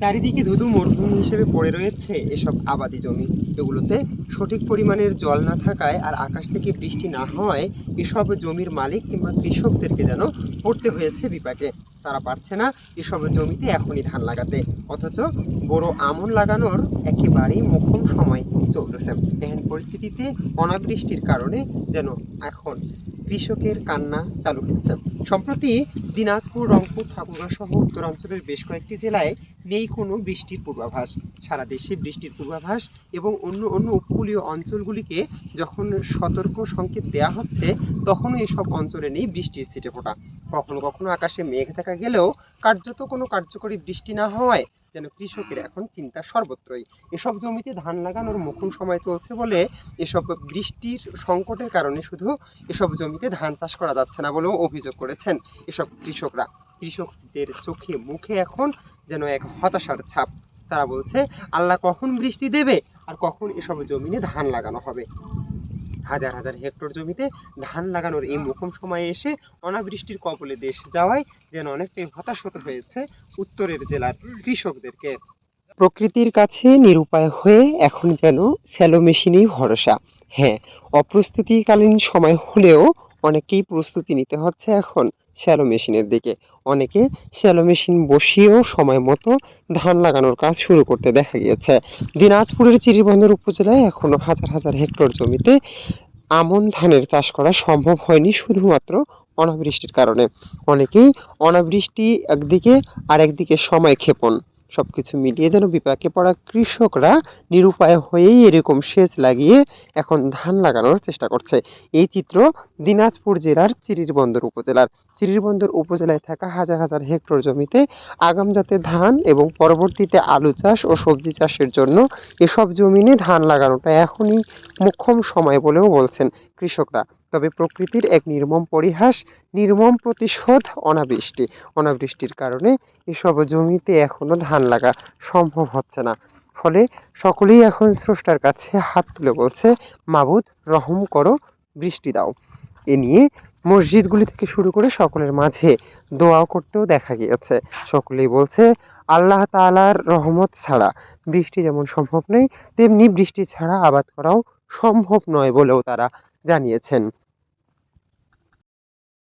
চারিদিকে ধুধু মরুভূমি হিসেবে পড়ে রয়েছে এসব আবাদি জমি। এগুলোতে সঠিক পরিমাণের জল না থাকায় আর আকাশ থেকে বৃষ্টি না হওয়ায় এসব জমির মালিক কিংবা কৃষকদেরকে যেন পড়তে হয়েছে বিপাকে। তারা পারছে না এসব জমিতে এখনই ধান লাগাতে। অথচ বড় আমন লাগানোর একেবারেই মোক্ষম সময় চলতেছে। এহেন পরিস্থিতিতে অনাবৃষ্টির কারণে যেন এখন কৃষকের কান্না চালু হয়েছে সম্প্রতি দিনাজপুর, রংপুর, ঠাকুরগাঁ সহ উত্তরাঞ্চলের বেশ কয়েকটি জেলায় নেই কোনো বৃষ্টির পূর্বাভাস। সারা দেশে বৃষ্টির পূর্বাভাস এবং অন্য অন্য উপকূলীয় অঞ্চলগুলিকে যখন সতর্ক সংকেত দেওয়া হচ্ছে, তখনও এসব অঞ্চলে নেই বৃষ্টির ছিটে ফোটা কখনো কখনো আকাশে মেঘ দেখা গেলেও কার্যত কোনো কার্যকরী বৃষ্টি না হওয়ায় যেন কৃষকের এখন চিন্তা সর্বত্রই। এসব জমিতে ধান লাগানোর মুকুল সময় চলছে বলে এসব বৃষ্টির সংকটের কারণে শুধু এসব জমিতে ধান চাষ করা যাচ্ছে না বলেও অভিযোগ করেছেন এসব কৃষকরা। কৃষকদের চোখে মুখে এখন যেন এক হতাশার ছাপ। তারা বলছে, আল্লাহ কখন বৃষ্টি দেবে আর কখন এসব জমিনে ধান লাগানো হবে? হাজার হাজার হেক্টর জমিতে ধান লাগানোর এই মোকম সময়ে এসে অনাবৃষ্টির কবলে দেশ যাওয়ায় যেন অনেকটাই হতাশ হতে হয়েছে উত্তরের জেলার কৃষকদেরকে। প্রকৃতির কাছে নিরুপায় হয়ে এখন যেন স্যালো মেশিনেই ভরসা। হ্যাঁ অপ্রস্তুতিকালীন সময় হলেও অনেকেই প্রস্তুতি নিতে হচ্ছে এখন শ্যালো মেশিনের দিকে। অনেকে শ্যালো মেশিন বসিয়েও সময় মতো ধান লাগানোর কাজ শুরু করতে দেখা গিয়েছে। দিনাজপুরের চিরিবন্দর উপজেলায় এখনও হাজার হাজার হেক্টর জমিতে আমন ধানের চাষ করা সম্ভব হয়নি শুধুমাত্র অনাবৃষ্টির কারণে। অনেকেই অনাবৃষ্টি একদিকে আর একদিকে সময় ক্ষেপণ সবকিছু মিলিয়ে যেন বিপাকে পড়া কৃষকরা নিরুপায় হয়েই এরকম সেচ লাগিয়ে এখন ধান লাগানোর চেষ্টা করছে। এই চিত্র দিনাজপুর জেলার চিরিরবন্দর উপজেলার। চিরিরবন্দর উপজেলায় থাকা হাজার হাজার হেক্টর জমিতে আগাম জাতের ধান এবং পরবর্তীতে আলু চাষ ও সবজি চাষের জন্য এসব জমিনে ধান লাগানোটা এখনই মোক্ষম সময় বলেও বলছেন কৃষকরা। তবে প্রকৃতির এক নির্মম পরিহাস, নির্মম প্রতিশোধ অনাবৃষ্টি। অনাবৃষ্টির কারণে এসব জমিতে এখনও ধান লাগা সম্ভব হচ্ছে না। ফলে সকলেই এখন স্রষ্টার কাছে হাত তুলে বলছে, মাবুদ, রহম করো, বৃষ্টি দাও। এ নিয়ে মসজিদগুলি থেকে শুরু করে সকলের মাঝে দোয়াও করতেও দেখা গিয়েছে। সকলেই বলছে, আল্লাহ তাআলার রহমত ছাড়া বৃষ্টি যেমন সম্ভব নয়, তেমনি বৃষ্টি ছাড়া আবাদ করাও সম্ভব নয় বলেও তারা জানিয়েছেন।